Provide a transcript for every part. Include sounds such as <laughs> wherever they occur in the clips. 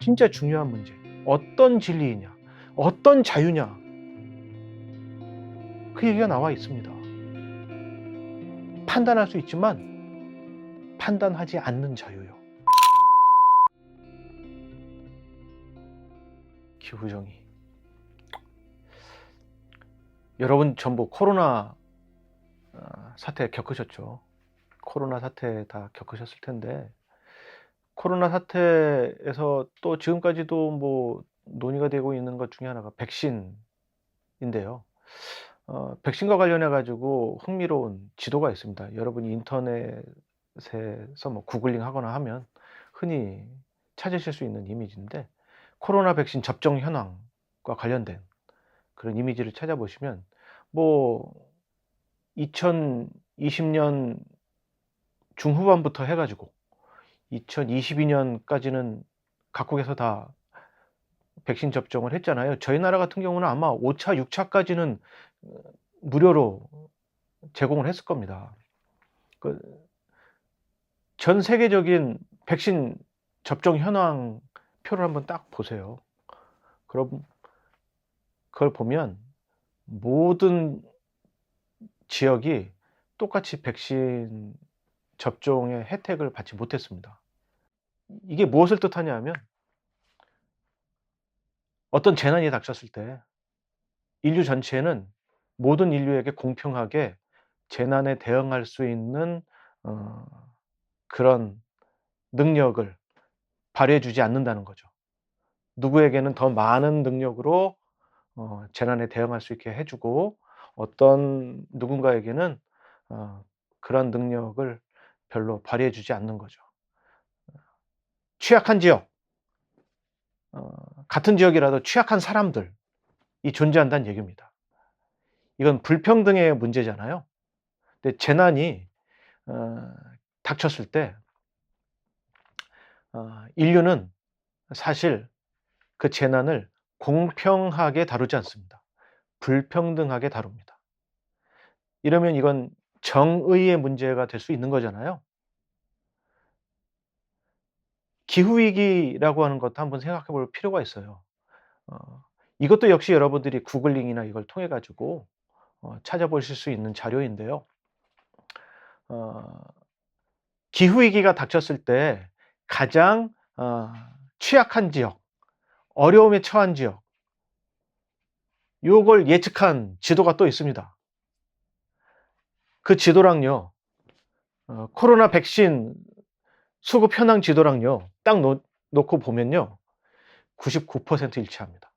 진짜 중요한 문제. 어떤 진리이냐? 어떤 자유냐? 그 얘기가 나와 있습니다. 판단할 수 있지만 판단하지 않는 자유요. 기후정의. 여러분 전부 코로나 어, 사태 겪으셨죠? 코로나 사태 다 겪으셨을 텐데 코로나 사태에서 또 지금까지도 뭐 논의가 되고 있는 것 중에 하나가 백신인데요. 어, 백신과 관련해 가지고 흥미로운 지도가 있습니다. 여러분이 인터넷에서 뭐 구글링 하거나 하면 흔히 찾으실 수 있는 이미지인데 코로나 백신 접종 현황과 관련된 그런 이미지를 찾아보시면 뭐 2020년 중후반부터 해가지고 2022년까지는 각국에서 다 백신 접종을 했잖아요. 저희 나라 같은 경우는 아마 5차, 6차까지는 무료로 제공을 했을 겁니다. 그 전 세계적인 백신 접종 현황 표를 한번 딱 보세요. 그럼 그걸 보면 모든 지역이 똑같이 백신 접종의 혜택을 받지 못했습니다. 이게 무엇을 뜻하냐 하면 어떤 재난이 닥쳤을 때 인류 전체는 모든 인류에게 공평하게 재난에 대응할 수 있는 어, 그런 능력을 발휘해 주지 않는다는 거죠. 누구에게는 더 많은 능력으로 어, 재난에 대응할 수 있게 해주고 어떤 누군가에게는 어, 그런 능력을 별로 발휘해 주지 않는 거죠. 취약한 지역, 어, 같은 지역이라도 취약한 사람들이 존재한다는 얘기입니다. 이건 불평등의 문제잖아요. 근데 재난이 어, 닥쳤을 때 어, 인류는 사실 그 재난을 공평하게 다루지 않습니다. 불평등하게 다룹니다. 이러면 이건 정의의 문제가 될 수 있는 거잖아요. 기후위기라고 하는 것도 한번 생각해 볼 필요가 있어요. 어, 이것도 역시 여러분들이 구글링이나 이걸 통해 가지고 어, 찾아보실 수 있는 자료인데요. 어, 기후위기가 닥쳤을 때 가장 어, 취약한 지역, 어려움에 처한 지역, 요걸 예측한 지도가 또 있습니다. 그 지도랑요, 어, 코로나 백신 수급 현황 지도랑요, 딱 놓, 놓고 보면요, 99% 일치합니다.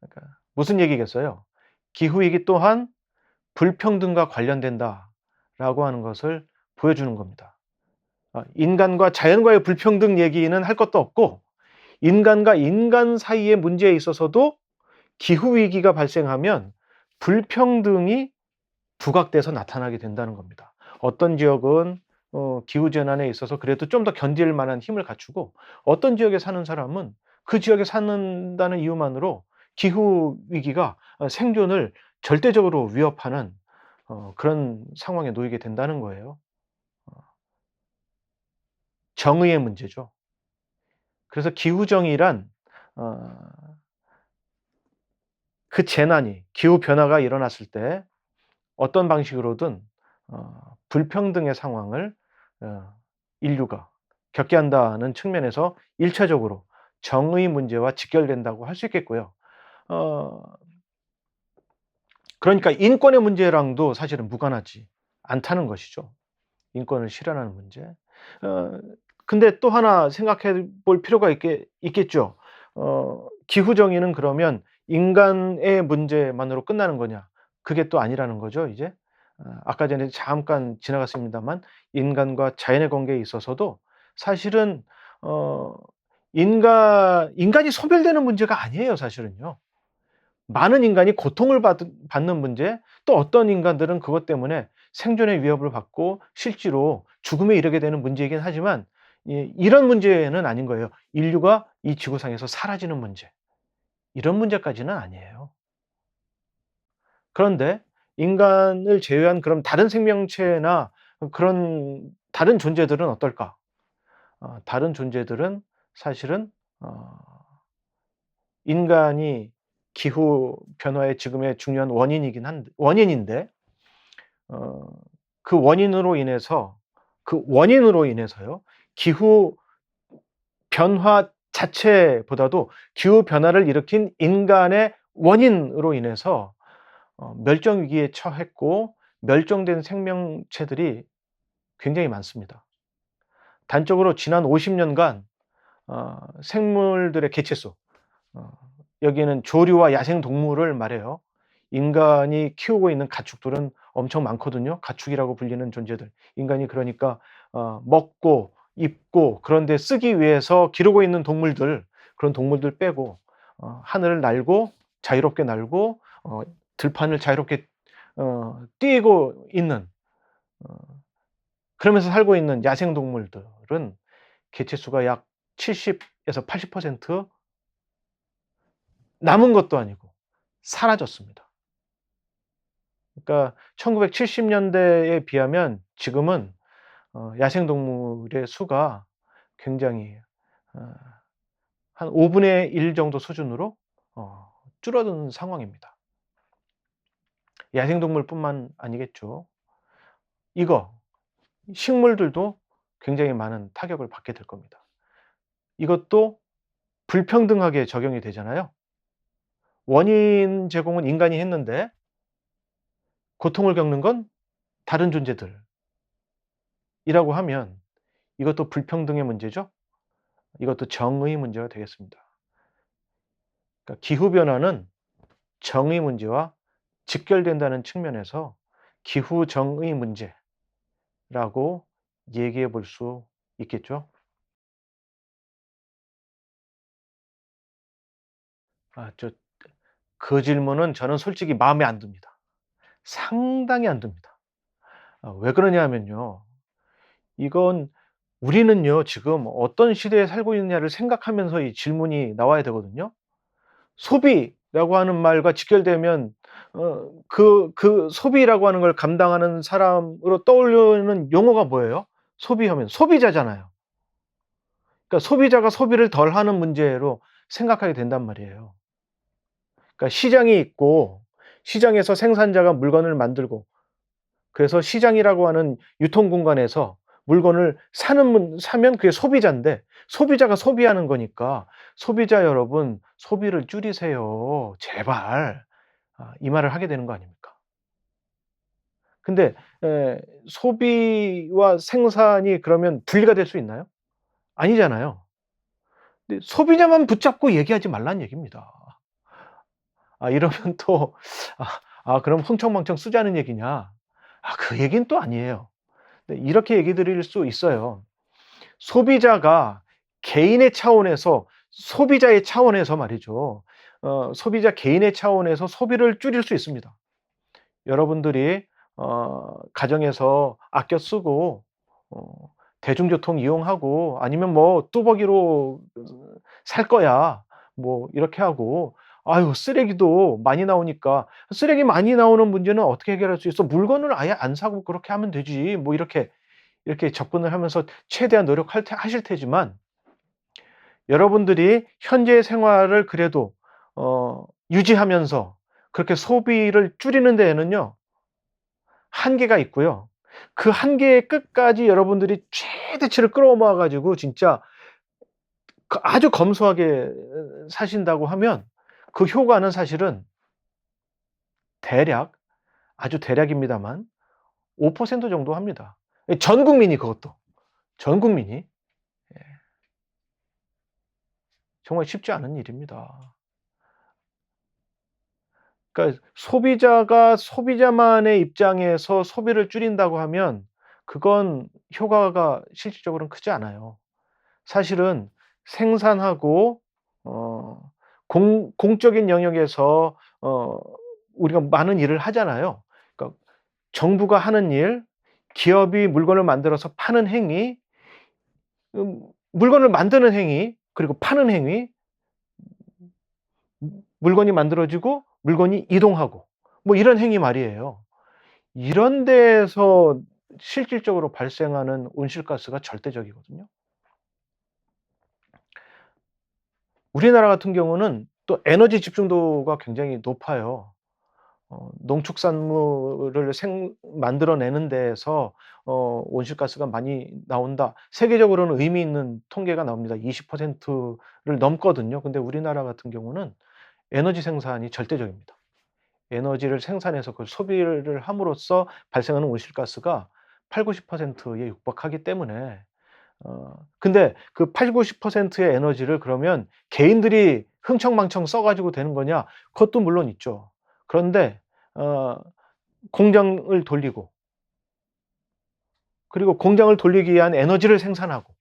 그러니까 무슨 얘기겠어요? 기후위기 또한 불평등과 관련된다라고 하는 것을 보여주는 겁니다. 어, 인간과 자연과의 불평등 얘기는 할 것도 없고, 인간과 인간 사이의 문제에 있어서도 기후위기가 발생하면 불평등이 부각돼서 나타나게 된다는 겁니다. 어떤 지역은 어, 기후재난에 있어서 그래도 좀 더 견딜 만한 힘을 갖추고 어떤 지역에 사는 사람은 그 지역에 사는다는 이유만으로 기후위기가 생존을 절대적으로 위협하는 어, 그런 상황에 놓이게 된다는 거예요. 어. 정의의 문제죠. 그래서 기후정의란 어, 그 재난이 기후 변화가 일어났을 때 어떤 방식으로든 어, 불평등의 상황을 어, 인류가 겪게 한다는 측면에서 일차적으로 정의 문제와 직결된다고 할 수 있겠고요. 어, 그러니까 인권의 문제랑도 사실은 무관하지 않다는 것이죠. 인권을 실현하는 문제. 어, 근데 또 하나 생각해 볼 필요가 있겠, 있겠죠. 어, 기후 정의는 그러면 인간의 문제만으로 끝나는 거냐? 그게 또 아니라는 거죠, 이제. 어, 아까 전에 잠깐 지나갔습니다만 인간과 자연의 관계에 있어서도 사실은 어, 인간 인간이 소멸되는 문제가 아니에요, 사실은요. 많은 인간이 고통을 받, 받는 문제, 또 어떤 인간들은 그것 때문에 생존의 위협을 받고 실제로 죽음에 이르게 되는 문제이긴 하지만 이, 이런 문제는 아닌 거예요. 인류가 이 지구상에서 사라지는 문제. 이런 문제까지는 아니에요. 그런데 인간을 제외한 그럼 다른 생명체나 그런 다른 존재들은 어떨까? 어, 다른 존재들은 사실은 어 인간이 기후 변화의 지금의 중요한 원인이긴 한데 원인인데 어 그 원인으로 인해서 그 원인으로 인해서요. 기후 변화 자체보다도 기후 변화를 일으킨 인간의 원인으로 인해서 어 멸종 위기에 처했고 멸종된 생명체들이 굉장히 많습니다. 단적으로 지난 50 년간 어 생물들의 개체수 어 여기에는 조류와 야생 동물을 말해요. 인간이 키우고 있는 가축들은 엄청 많거든요. 가축이라고 불리는 존재들. 인간이 그러니까 어 먹고 입고 그런 데 쓰기 위해서 기르고 있는 동물들 그런 동물들 빼고 어 하늘을 날고 자유롭게 날고 어 들판을 자유롭게 어 뛰고 있는 어 그러면서 살고 있는 야생 동물들은 개체 수가 약 70에서 80% 남은 것도 아니고 사라졌습니다. 그러니까 1970 년대에 비하면 지금은 어 야생 동물의 수가 굉장히 어한 5분의 1 정도 수준으로 어 줄어든 상황입니다. 야생동물뿐만 아니겠죠. 이거 식물들도 굉장히 많은 타격을 받게 될 겁니다. 이것도 불평등하게 적용이 되잖아요. 원인 제공은 인간이 했는데 고통을 겪는 건 다른 존재들 이라고 하면 이것도 불평등의 문제죠. 이것도 정의 문제가 되겠습니다. 그러니까 기후 변화는 정의 문제와 직결된다는 측면에서 기후 정의 문제라고 얘기해 볼 수 있겠죠. 아 저 그 질문은 저는 솔직히 마음에 안 듭니다. 상당히 안 듭니다. 아 왜 그러냐면요. 이건 우리는요 지금 어떤 시대에 살고 있느냐를 생각하면서 이 질문이 나와야 되거든요. 소비 라고 하는 말과 직결되면 어 그 그 소비라고 하는 걸 감당하는 사람으로 떠오르는 용어가 뭐예요? 소비하면 소비자잖아요. 그러니까 소비자가 소비를 덜 하는 문제로 생각하게 된단 말이에요. 그러니까 시장이 있고 시장에서 생산자가 물건을 만들고 그래서 시장이라고 하는 유통 공간에서 물건을 사는 분 사면 그게 소비자인데 소비자가 소비하는 거니까 "소비자 여러분 소비를 줄이세요. 제발." 아이 말을 하게 되는 거 아닙니까? 근데 에 소비와 생산이 그러면 분리가 될 수 있나요? 아니잖아요. 소비자만 붙잡고 얘기하지 말라는 얘기입니다. 아 이러면 또 '아 아 그럼 흥청망청 쓰자는 얘기냐?' 아 그 얘기는 또 아니에요. 네 이렇게 얘기 드릴 수 있어요. 소비자가 개인의 차원에서 소비자의 차원에서 말이죠. 어 소비자 개인의 차원에서 소비를 줄일 수 있습니다. 여러분들이 어 가정에서 아껴 쓰고 어 대중교통 이용하고 아니면 뭐 "뚜벅이로 살 거야." 뭐 이렇게 하고 " 아유 쓰레기도 많이 나오니까 쓰레기 많이 나오는 문제는 어떻게 해결할 수 있어? 물건을 아예 안 사고 그렇게 하면 되지." 뭐 이렇게, 이렇게 접근을 하면서 최대한 노력할 테 하실 테지만 여러분들이 현재의 생활을 그래도 어 유지하면서 그렇게 소비를 줄이는 데에는요 한계가 있고요. 그 한계의 끝까지 여러분들이 최대치를 끌어 모아 가지고 진짜 그 아주 검소하게 사신다고 하면 그 효과는 사실은 대략 아주 대략입니다만 5% 정도 합니다. 예전 국민이 그것도. 전 국민이. 예. 정말 쉽지 않은 일입니다. 그러니까 소비자가 소비자만의 입장에서 소비를 줄인다고 하면 그건 효과가 실질적으로는 크지 않아요. 사실은 생산하고 어 공 공적인 영역에서 어 우리가 많은 일을 하잖아요. 그러니까 정부가 하는 일, 기업이 물건을 만들어서 파는 행위, 음 물건을 만드는 행위, 그리고 파는 행위 물건이 만들어지고 물건이 이동하고 뭐 이런 행위 말이에요. 이런 데에서 실질적으로 발생하는 온실가스가 절대적이거든요. 우리나라 같은 경우는 또 에너지 집중도가 굉장히 높아요. 어 농축산물을 생 만들어내는 데에서 어 온실가스가 많이 나온다. 세계적으로는 의미 있는 통계가 나옵니다. 20%를 넘거든요. 근데 우리나라 같은 경우는 에너지 생산이 절대적입니다. 에너지를 생산해서 그걸 소비를 함으로써 발생하는 온실가스가 80-90%에 육박하기 때문에 어 근데 그 80-90%의 에너지를 그러면 개인들이 흥청망청 써 가지고 되는 거냐? 그것도 물론 있죠. 그런데 어 공장을 돌리고 그리고 공장을 돌리기 위한 에너지를 생산하고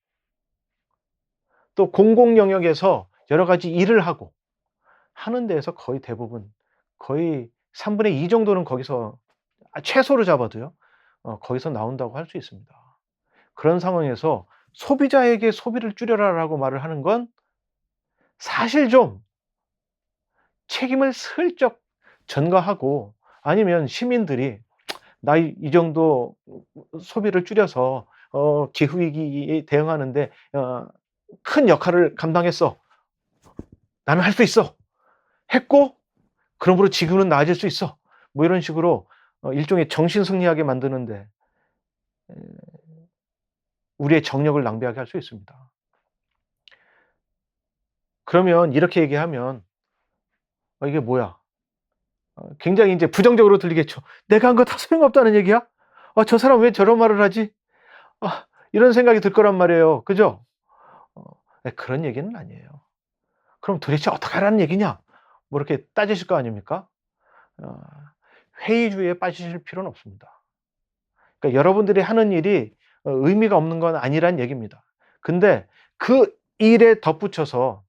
또 공공 영역에서 여러 가지 일을 하고 하는 데에서 거의 대부분 거의 3분의 2 정도는 거기서 아 최소로 잡아도요. 어 거기서 나온다고 할 수 있습니다. 그런 상황에서 " 소비자에게 소비를 줄여라."라고 말을 하는 건 사실 좀 책임을 슬쩍 전가하고 아니면 시민들이 '나 이이 정도 소비를 줄여서 어 기후 위기에 대응하는 데 어 큰 역할을 감당했어. 나는 할 수 있어. 했고 그러므로 지구는 나아질 수 있어.' 뭐 이런 식으로 어 일종의 정신 승리하게 만드는 데에 우리의 정력을 낭비하게 할 수 있습니다. 그러면 이렇게 얘기하면 '어 이게 뭐야?' 어 굉장히 인제 부정적으로 들리겠죠. '내가 한 거 다 소용없다는 얘기야? 아저 사람 왜 저런 말을 하지?' 아 이런 생각이 들 거란 말이에요. 그죠? 어네 그런 얘기는 아니에요. 그럼 도대체 어떻게 하라는 얘기냐? 뭐 이렇게 따지실 거 아닙니까? 어 회의주의에 빠지실 필요는 없습니다. 그러니까 여러분들이 하는 일이 어 의미가 없는 건 아니란 얘기입니다. 근데 그 일에 덧붙여서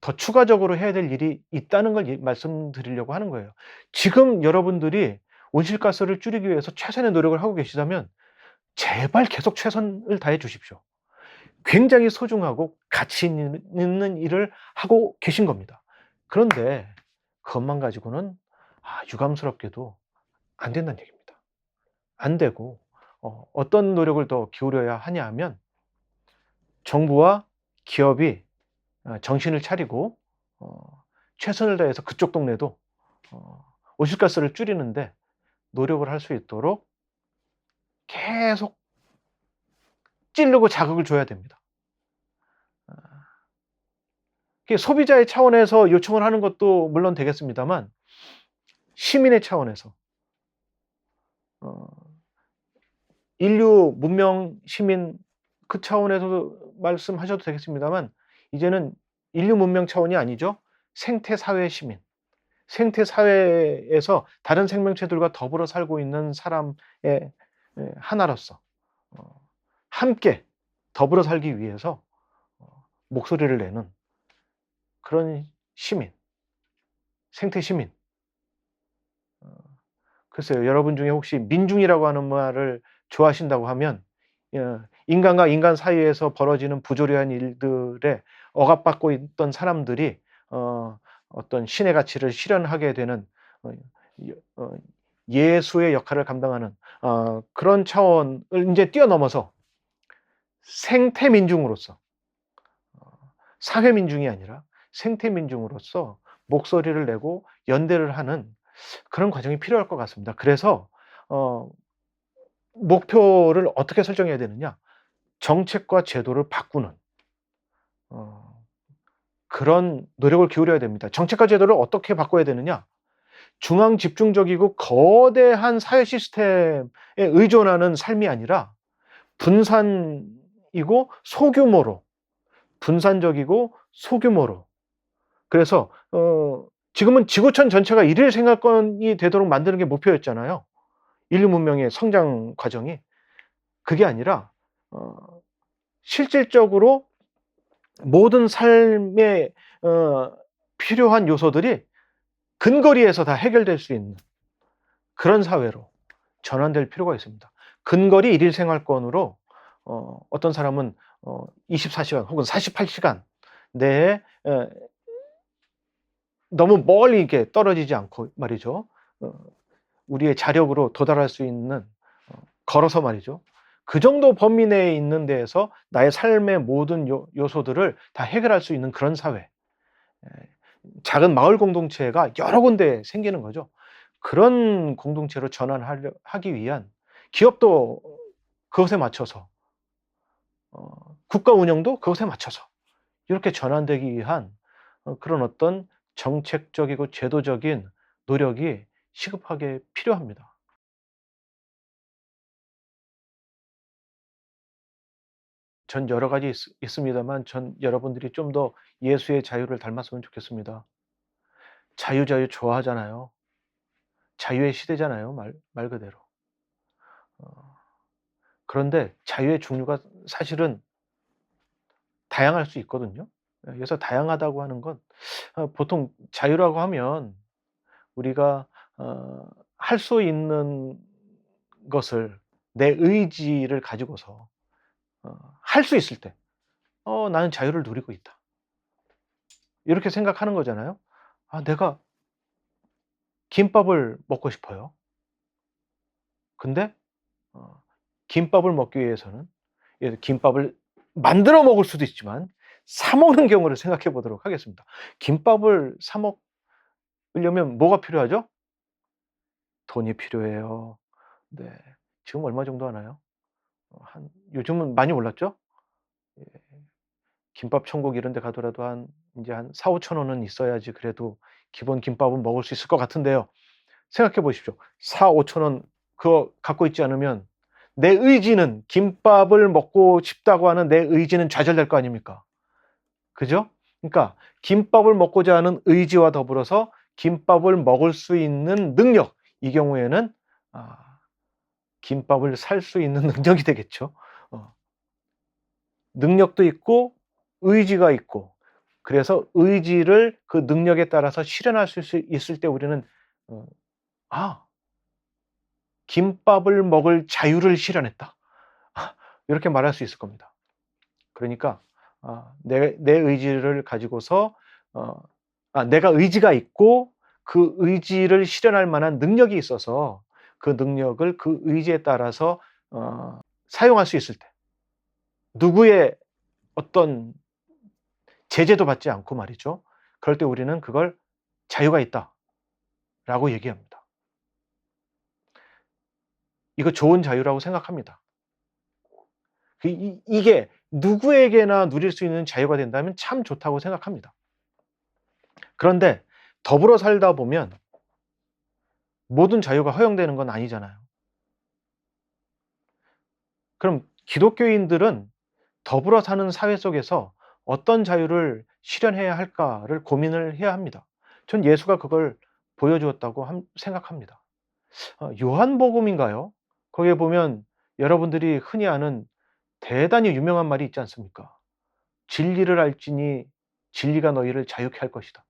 더 추가적으로 해야 될 일이 있다는 걸예 말씀드리려고 하는 거예요. 지금 여러분들이 온실가스를 줄이기 위해서 최선의 노력을 하고 계시다면 제발 계속 최선을 다해 주십시오. 굉장히 소중하고 가치 있는 일을 하고 계신 겁니다. 그런데 그것만 가지고는 아 유감스럽게도 안 된다는 얘기입니다. 안 되고 어 어떤 노력을 더 기울여야 하냐 하면 정부와 기업이 어 정신을 차리고 어 최선을 다해서 그쪽 동네도 어 온실가스를 줄이는데 노력을 할 수 있도록 계속 찌르고 자극을 줘야 됩니다. 아. 소비자의 차원에서 요청을 하는 것도 물론 되겠습니다만 시민의 차원에서 어 인류 문명 시민 그 차원에서도 말씀하셔도 되겠습니다만 이제는 인류 문명 차원이 아니죠. 생태 사회 시민. 생태 사회에서 다른 생명체들과 더불어 살고 있는 사람의 예 하나로서 어 함께 더불어 살기 위해서 어 목소리를 내는 그런 시민. 생태 시민. 어 글쎄요. 여러분 중에 혹시 민중이라고 하는 말을 좋아하신다고 하면 어 인간과 인간 사이에서 벌어지는 부조리한 일들에 억압받고 있던 사람들이 어 어떤 신의 가치를 실현하게 되는 어 예수의 역할을 감당하는 어 그런 차원을 인제 뛰어넘어서 생태 민중으로서 어 사회 민중이 아니라 생태 민중으로서 목소리를 내고 연대를 하는 그런 과정이 필요할 것 같습니다. 그래서 어 목표를 어떻게 설정해야 되느냐? 정책과 제도를 바꾸는 어 그런 노력을 기울여야 됩니다. 정책과 제도를 어떻게 바꿔야 되느냐? 중앙 집중적이고 거대한 사회 시스템에 의존하는 삶이 아니라 분산이고 소규모로 분산적이고 소규모로 그래서 어 지금은 지구촌 전체가 일일 생활권이 되도록 만드는 게 목표였잖아요. 인류 문명의 성장 과정이. 그게 아니라 어 실질적으로 모든 삶에 어 필요한 요소들이 근거리에서 다 해결될 수 있는 그런 사회로 전환될 필요가 있습니다. 근거리 일일 생활권으로 어 어떤 사람은 어 24 시간 혹은 48 시간 내에 에 너무 멀리 이렇게 떨어지지 않고 말이죠. 어 우리의 자력으로 도달할 수 있는 어 걸어서 말이죠. 그 정도 범위 내에 있는 데에서 나의 삶의 모든 요 요소들을 다 해결할 수 있는 그런 사회. 예, 작은 마을 공동체가 여러 군데 생기는 거죠. 그런 공동체로 전환하려 하기 위한 기업도 그것에 맞춰서 어 국가 운영도 그것에 맞춰서 이렇게 전환되기 위한 어 그런 어떤 정책적이고 제도적인 노력이 시급하게 필요합니다. 전 여러 가지 있 있습니다만 전 여러분들이 좀 더 예수의 자유를 닮았으면 좋겠습니다. 자유, 자유 좋아하잖아요. 자유의 시대잖아요, 말 말 그대로. 어 그런데 자유의 종류가 사실은 다양할 수 있거든요. 예 그래서 다양하다고 하는 건어 보통 자유라고 하면 우리가 어 할 수 있는 것을 내 의지를 가지고서 어 할 수 있을 때 '어 나는 자유를 누리고 있다.' 이렇게 생각하는 거잖아요. '아 내가' '김밥을 먹고 싶어요.' 근데 어 김밥을 먹기 위해서는 예 김밥을 만들어 먹을 수도 있지만 사 먹는 경우를 생각해 보도록 하겠습니다. 김밥을 사 먹으려면 뭐가 필요하죠? 돈이 필요해요. 네. 지금 얼마 정도 하나요? 어한 요즘은 많이 올랐죠? 예. 김밥 천국 이런 데 가더라도 한 인제 한 4-5천 원은 있어야지 그래도 기본 김밥은 먹을 수 있을 것 같은데요. 생각해 보십시오. 4-5천 원 그거 갖고 있지 않으면 내 의지는 김밥을 먹고 싶다고 하는 내 의지는 좌절될 거 아닙니까? 그죠? 그러니까 김밥을 먹고자 하는 의지와 더불어서 김밥을 먹을 수 있는 능력 이 경우에는 아 김밥을 살 수 있는 <laughs> 능력이 되겠죠. 어. 능력도 있고 의지가 있고 그래서 의지를 그 능력에 따라서 실현할 수 있을 때 우리는 어 '아 김밥을 먹을 자유를 실현했다.' 이렇게 말할 수 있을 겁니다. 그러니까 아 내 내 의지를 가지고서 어 아 내가 의지가 있고 그 의지를 실현할 만한 능력이 있어서 그 능력을 그 의지에 따라서 어 사용할 수 있을 때 누구의 어떤 제재도 받지 않고 말이죠. 그럴 때 우리는 그걸 "자유가 있다."라고 얘기합니다. 이거 좋은 자유라고 생각합니다. 그이 이게 누구에게나 누릴 수 있는 자유가 된다면 참 좋다고 생각합니다. 그런데 더불어 살다 보면 모든 자유가 허용되는 건 아니잖아요. 그럼 기독교인들은 더불어 사는 사회 속에서 어떤 자유를 실현해야 할까를 고민을 해야 합니다. 전 예수가 그걸 보여 주었다고 함 생각합니다. 어 요한복음인가요? 거기에 보면 여러분들이 흔히 아는 대단히 유명한 말이 있지 않습니까? "진리를 알지니 진리가 너희를 자유케 할 것이다."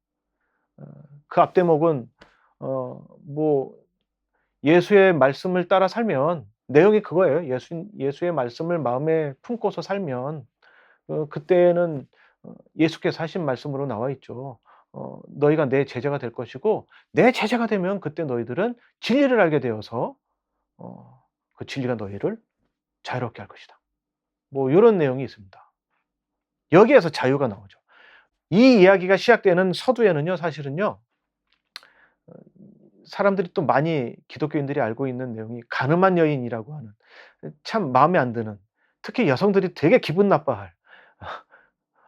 어그 앞대목은 어 뭐 예수의 말씀을 따라 살면 내용이 그거예요. 예수 예수의 말씀을 마음에 품고서 살면 어 그때는 어 예수께서 하신 말씀으로 나와 있죠. 어 "너희가 내 제자가 될 것이고 내 제자가 되면 그때 너희들은 진리를 알게 되어서 어 그 진리가 너희를 자유롭게 할 것이다." 뭐 요런 내용이 있습니다. 여기에서 자유가 나오죠. 이 이야기가 시작되는 서두에는요 사실은요 어 사람들이 또 많이 기독교인들이 알고 있는 내용이 가늠한 여인이라고 하는 참 마음에 안 드는 특히 여성들이 되게 기분 나빠할 <laughs>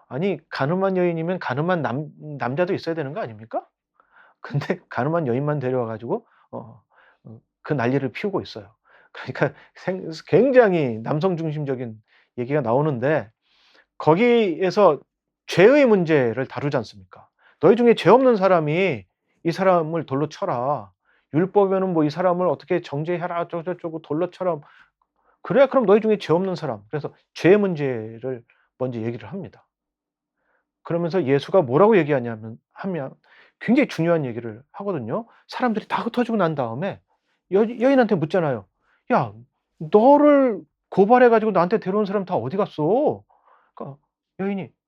아니 가늠한 여인이면 가늠한 남 남자도 있어야 되는 거 아닙니까? <laughs> 근데 가늠한 여인만 데려와 가지고 어어그 난리를 피우고 있어요. <laughs> 그러니까 생 굉장히 남성 중심적인 얘기가 나오는데 거기에서 죄의 문제를 다루지 않습니까? "너희 중에 죄 없는 사람이 이 사람을 돌로 쳐라. 율법에는 뭐 이 사람을 어떻게 정죄해라 어쩌고저쩌고 돌로 쳐라." 그래야 그럼 너희 중에 죄 없는 사람 그래서 죄의 문제를 먼저 얘기를 합니다. 그러면서 예수가 뭐라고 얘기하냐면 하면 굉장히 중요한 얘기를 하거든요. 사람들이 다 흩어지고 난 다음에 여 여인한테 묻잖아요. "야 너를 고발해 가지고 나한테 데려온 사람 다 어디 갔어?" 그러니까 여인이 "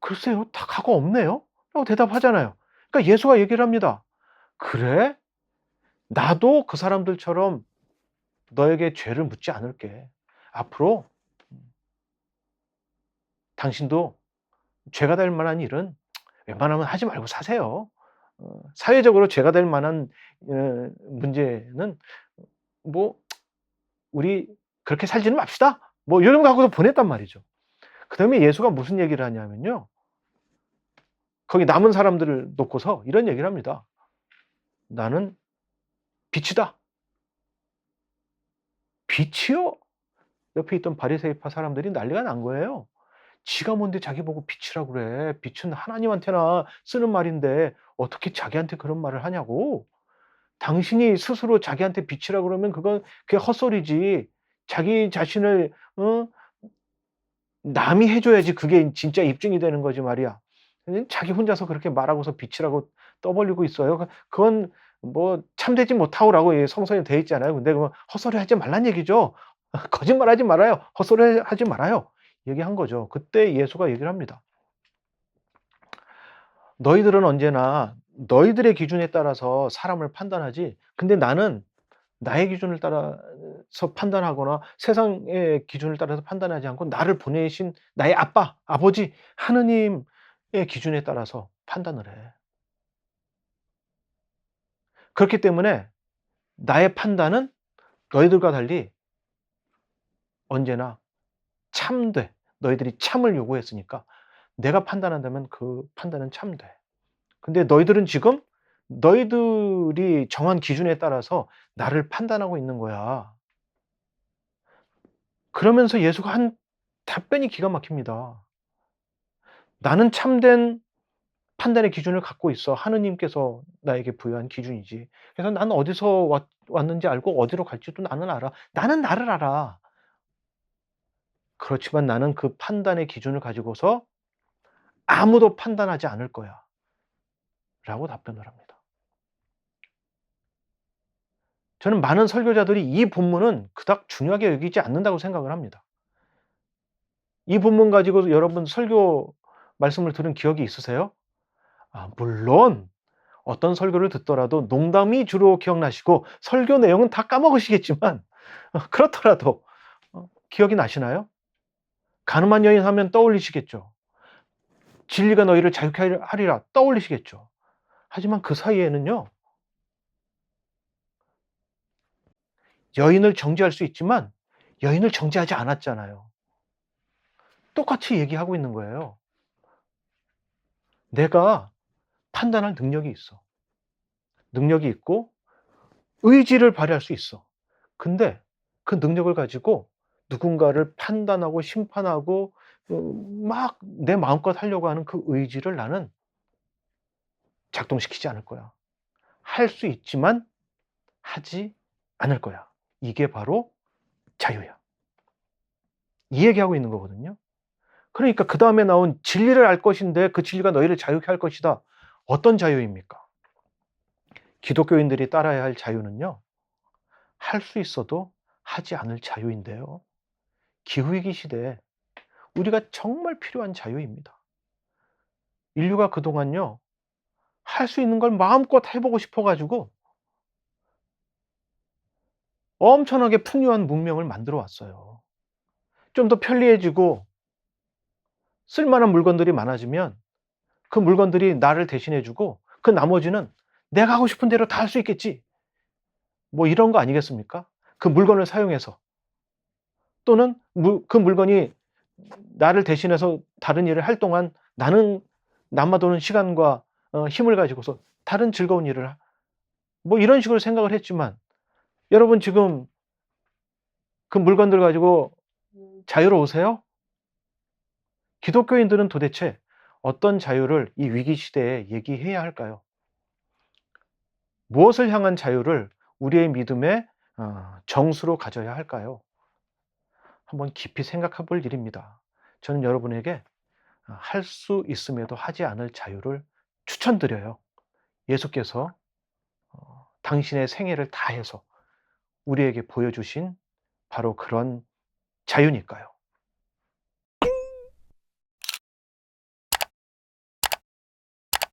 글쎄요. 다 가고 없네요." 라고 대답하잖아요. 그러니까 예수가 얘기를 합니다. "그래? 나도 그 사람들처럼 너에게 죄를 묻지 않을게. 앞으로 음 당신도 죄가 될 만한 일은 웬만하면 하지 말고 사세요. 어, 사회적으로 죄가 될 만한 어, 문제는 뭐 우리 그렇게 살지는 맙시다. 뭐 이런 거 하고서 보냈단 말이죠. 그 다음에 예수가 무슨 얘기를 하냐면요. 거기 남은 사람들을 놓고서 이런 얘기를 합니다. 나는 빛이다. 빛이요? 옆에 있던 바리새파 사람들이 난리가 난 거예요. 지가 뭔데 자기 보고 빛이라고 그래. 빛은 하나님한테나 쓰는 말인데 어떻게 자기한테 그런 말을 하냐고. 당신이 스스로 자기한테 빛이라 그러면 그건 그게 헛소리지. 자기 자신을 어? 남이 해줘야지 그게 진짜 입증이 되는 거지 말이야. 자기 혼자서 그렇게 말하고서 빛이라고 떠벌리고 있어요. 그건 뭐 참되지 못하오라고 성서에 돼 있잖아요. 근데 그건 헛소리 하지 말란 얘기죠. <laughs> 거짓말 하지 말아요. 헛소리 하지 말아요. 얘기한 거죠. 그때 예수가 얘기를 합니다. 너희들은 언제나 너희들의 기준에 따라서 사람을 판단하지. 근데 나는 나의 기준을 따라 서 판단하거나 세상의 기준을 따라서 판단하지 않고 나를 보내신 나의 아빠, 아버지, 하느님의 기준에 따라서 판단을 해. 그렇기 때문에 나의 판단은 너희들과 달리 언제나 참돼. 너희들이 참을 요구했으니까 내가 판단한다면 그 판단은 참돼. 근데 너희들은 지금 너희들이 정한 기준에 따라서 나를 판단하고 있는 거야. 그러면서 예수가 한 답변이 기가 막힙니다. 나는 참된 판단의 기준을 갖고 있어. 하느님께서 나에게 부여한 기준이지. 그래서 나는 어디서 왔, 는지 알고 어디로 갈지도 나는 알아. 나는 나를 알아. 그렇지만 나는 그 판단의 기준을 가지고서 아무도 판단하지 않을 거야. 라고 답변을 합니다. 저는 많은 설교자들이 이 본문은 그닥 중요하게 여기지 않는다고 생각을 합니다. 이 본문 가지고 여러분 설교 말씀을 들은 기억이 있으세요? 아, 물론 어떤 설교를 듣더라도 농담이 주로 기억나시고 설교 내용은 다 까먹으시겠지만 어, 그렇더라도 어, 기억이 나시나요? 가늠한 여인 하면 떠올리시겠죠. 진리가 너희를 자유케 하리라 떠올리시겠죠. 하지만 그 사이에는요. 여인을 정죄할 수 있지만 여인을 정죄하지 않았잖아요. 똑같이 얘기하고 있는 거예요. 내가 판단할 능력이 있어. 능력이 있고 의지를 발휘할 수 있어. 근데 그 능력을 가지고 누군가를 판단하고 심판하고 어, 막내 마음껏 하려고 하는 그 의지를 나는 작동시키지 않을 거야. 할 수 있지만 하지 않을 거야. 이게 바로 자유야. 이 얘기하고 있는 거거든요. 그러니까 그 다음에 나온 진리를 알 것인데 그 진리가 너희를 자유케 할 것이다. 어떤 자유입니까? 기독교인들이 따라야 할 자유는요. 할 수 있어도 하지 않을 자유인데요. 기후위기 시대에 우리가 정말 필요한 자유입니다. 인류가 그동안요, 할 수 있는 걸 마음껏 해보고 싶어가지고 엄청나게 풍요한 문명을 만들어 왔어요. 좀 더 편리해지고 쓸만한 물건들이 많아지면 그 물건들이 나를 대신해주고 그 나머지는 내가 하고 싶은 대로 다 할 수 있겠지. 뭐 이런 거 아니겠습니까? 그 물건을 사용해서 또는 그 물건이 나를 대신해서 다른 일을 할 동안 나는 남아도는 시간과 어, 힘을 가지고서 다른 즐거운 일을 뭐 이런 식으로 생각을 했지만 여러분 지금 그 물건들 가지고 자유로우세요? 기독교인들은 도대체 어떤 자유를 이 위기 시대에 얘기해야 할까요? 무엇을 향한 자유를 우리의 믿음의 어, 정수로 가져야 할까요? 한번 깊이 생각해 볼 일입니다. 저는 여러분에게 어, 할수 있음에도 하지 않을 자유를 추천드려요. 예수께서 어, 당신의 생애를 다해서 우리에게 보여주신 바로 그런 자유니까요.